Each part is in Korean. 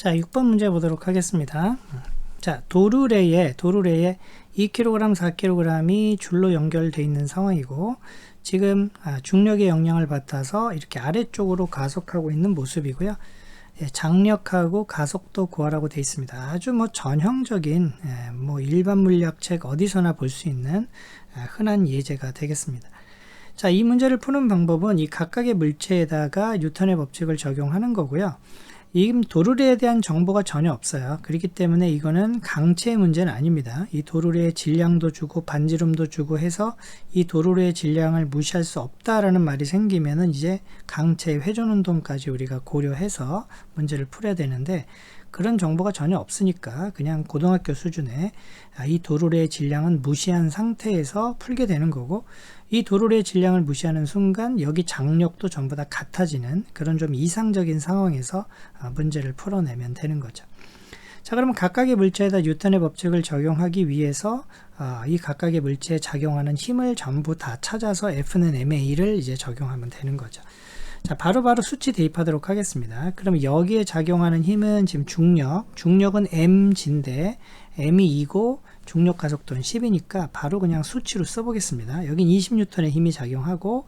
자, 6번 문제 보도록 하겠습니다. 자, 도르래에 도르래에 2kg, 4kg이 줄로 연결되어 있는 상황이고 지금 아, 중력의 영향을 받아서 이렇게 아래쪽으로 가속하고 있는 모습이고요. 예, 장력하고 가속도 구하라고 되어 있습니다. 아주 뭐 전형적인 예, 뭐 일반 물리학책 어디서나 볼 수 있는 아, 흔한 예제가 되겠습니다. 자, 이 문제를 푸는 방법은 이 각각의 물체에다가 뉴턴의 법칙을 적용하는 거고요. 이 도르래에 대한 정보가 전혀 없어요. 그렇기 때문에 이거는 강체의 문제는 아닙니다. 이 도르래의 질량도 주고 반지름도 주고 해서 이 도르래의 질량을 무시할 수 없다라는 말이 생기면은 이제 강체의 회전 운동까지 우리가 고려해서 문제를 풀어야 되는데 그런 정보가 전혀 없으니까 그냥 고등학교 수준의 아, 이 도르래의 질량은 무시한 상태에서 풀게 되는 거고 이 도르래의 질량을 무시하는 순간 여기 장력도 전부 다 같아지는 그런 좀 이상적인 상황에서 아, 문제를 풀어내면 되는 거죠. 자 그러면 각각의 물체에다 뉴턴의 법칙을 적용하기 위해서 아, 이 각각의 물체에 작용하는 힘을 전부 다 찾아서 F는 MA를 이제 적용하면 되는 거죠. 자, 바로바로 바로 수치 대입하도록 하겠습니다. 그럼 여기에 작용하는 힘은 지금 중력, 중력은 mg인데 m이 2고 중력 가속도는 10이니까 바로 그냥 수치로 써보겠습니다. 여긴 20N의 힘이 작용하고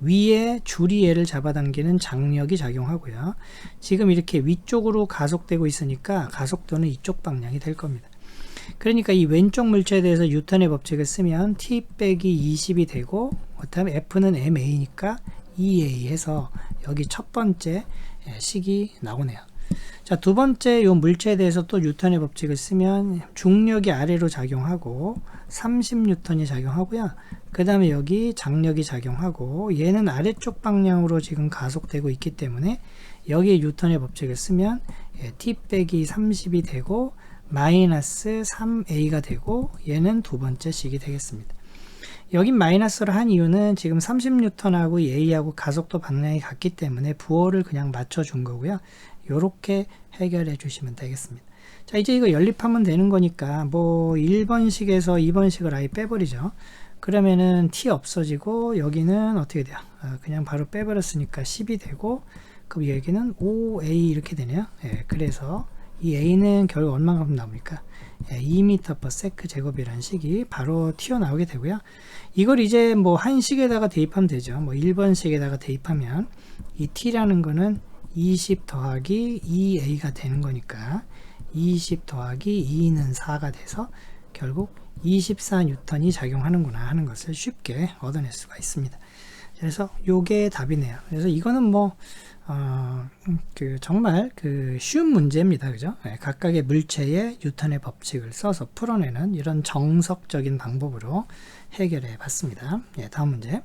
위에 줄이 를 잡아당기는 장력이 작용하고요. 지금 이렇게 위쪽으로 가속되고 있으니까 가속도는 이쪽 방향이 될 겁니다. 그러니까 이 왼쪽 물체에 대해서 뉴턴의 법칙을 쓰면 t 빼기 20이 되고 그다음에 f는 ma니까 EA 해서 여기 첫 번째 예, 식이 나오네요. 자, 두 번째 요 물체에 대해서 또 뉴턴의 법칙을 쓰면 중력이 아래로 작용하고 30뉴턴이 작용하고요. 그 다음에 여기 장력이 작용하고 얘는 아래쪽 방향으로 지금 가속되고 있기 때문에 여기에 뉴턴의 법칙을 쓰면 예, t 빼기 30이 되고 마이너스 3a가 되고 얘는 두 번째 식이 되겠습니다. 여기 마이너스를 한 이유는 지금 30N하고 A하고 가속도 방향이 같기 때문에 부호를 그냥 맞춰준 거고요. 이렇게 해결해 주시면 되겠습니다. 자 이제 이거 연립하면 되는 거니까 뭐 1번식에서 2번식을 아예 빼버리죠. 그러면은 t 없어지고 여기는 어떻게 돼요? 어, 그냥 바로 빼버렸으니까 10이 되고 그럼 여기는 5a 이렇게 되네요. 예, 그래서 이 a는 결국 얼마만큼 나옵니까? 2m/s 제곱이라는 식이 바로 튀어나오게 되고요. 이걸 이제 뭐 한 식에다가 대입하면 되죠. 뭐 1번 식에다가 대입하면 이 t라는 거는 20 더하기 2a가 되는 거니까 20 더하기 2는 4가 돼서 결국 24N이 작용하는구나 하는 것을 쉽게 얻어낼 수가 있습니다. 그래서 요게 답이네요. 그래서 이거는 뭐 어, 그 정말 그 쉬운 문제입니다. 그죠? 네, 각각의 물체의 뉴턴의 법칙을 써서 풀어내는 이런 정석적인 방법으로 해결해 봤습니다. 예, 다음 문제.